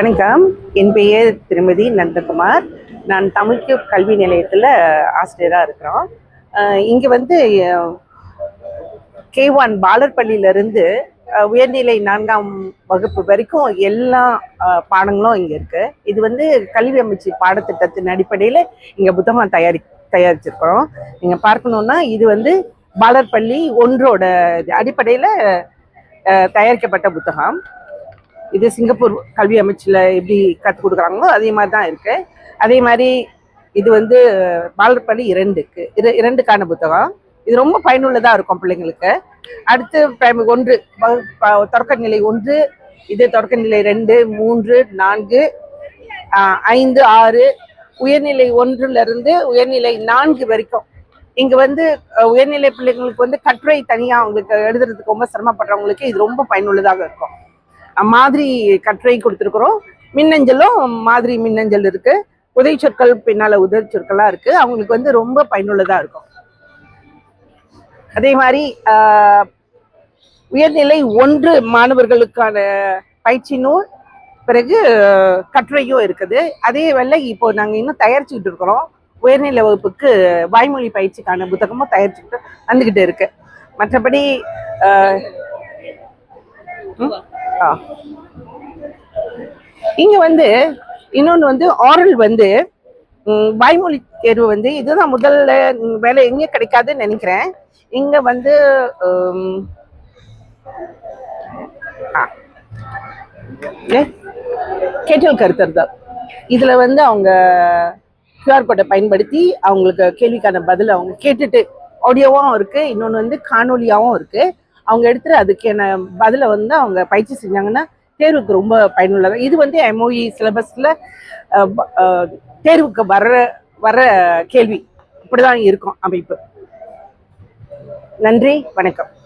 வணக்கம். என் பெயர் திருமதி நந்தகுமார். நான் தமிழ்க்கு கல்வி நிலையத்தில் ஆசிரியராக இருக்கிறோம். இங்கே வந்து கே ஒன் பாலர் பள்ளியிலேருந்து உயர்நிலை நான்காம் வகுப்பு வரைக்கும் எல்லா பாடங்களும் இங்கே இருக்குது இது வந்து கல்வி அமைச்சு பாடத்திட்டத்தின் அடிப்படையில் இங்கே புத்தகம் தயாரி தயாரிச்சிருக்கிறோம். நீங்கள் பார்க்கணுன்னா இது வந்து பாலர் பள்ளி ஒன்றோட அடிப்படையில் தயாரிக்கப்பட்ட புத்தகம். இது சிங்கப்பூர் கல்வி அமைச்சில் எப்படி கற்றுக் கொடுக்குறாங்களோ அதே மாதிரி தான் இருக்கு. அதே மாதிரி இது வந்து பாலர்பள்ளி இரண்டுக்கு. இரு இரண்டுக்கான புத்தகம். இது ரொம்ப பயனுள்ளதாக இருக்கும் பிள்ளைங்களுக்கு. அடுத்து பிரைமரி ஒன்று தொடக்க நிலை தொடக்கநிலை ஒன்று இது தொடக்கநிலை ரெண்டு மூன்று நான்கு ஐந்து ஆறு உயர்நிலை ஒன்றுலேருந்து உயர்நிலை நான்கு வரைக்கும். இங்கே வந்து உயர்நிலை பிள்ளைங்களுக்கு வந்து கட்டுரை தனியாக அவங்களுக்கு எழுதுறதுக்கு ரொம்ப சிரமப்படுறவங்களுக்கு இது ரொம்ப பயனுள்ளதாக இருக்கும். மாதிரி கட்டுரை கொடுத்துருக்குறோம். மின்னஞ்சலும் மாதிரி மின்னஞ்சல் இருக்குது உதவி சொற்கள் பின்னால் உதவி சொற்களாக இருக்குது அவங்களுக்கு வந்து ரொம்ப பயனுள்ளதாக இருக்கும். அதே மாதிரி உயர்நிலை ஒன்று மாணவர்களுக்கான பயிற்சி நூல் பிறகு கட்டுரையும் இருக்குது. அதே வேலை இப்போ நாங்கள் இன்னும் தயாரிச்சுக்கிட்டு இருக்கிறோம். உயர்நிலை வகுப்புக்கு வாய்மொழி பயிற்சிக்கான புத்தகமும் தயாரிச்சுக்கிட்டு வந்துக்கிட்டு இருக்கு. மற்றபடி ம்? ஆ. இங்க வந்து இன்னொன்று வந்து ஆரல் வந்து வாய்மொழி தேர்வு வந்து இதுதான் முதல்ல வேலை எங்கே கிடைக்காதுன்னு நினைக்கிறேன். இங்க வந்து ஆ. ஏ, கேட்டல் கருத்தர்தல் இதுல வந்து அவங்க கியூஆர் கோட்டை பயன்படுத்தி அவங்களுக்கு கேள்விக்கான பதில் அவங்க கேட்டுட்டு ஆடியோவும் இருக்கு. இன்னொன்று வந்து காணொலியாகவும் இருக்கு. அவங்க எடுத்துட்டு அதுக்கான பதிலை வந்து அவங்க பயிற்சி செஞ்சாங்கன்னா தேர்வுக்கு ரொம்ப பயனுள்ளதாக இது வந்து எம்ஓஇ சிலபஸில் தேர்வுக்கு வர்ற வர கேள்வி. இப்படிதான் இருக்கும் அமைப்பு. நன்றி வணக்கம்.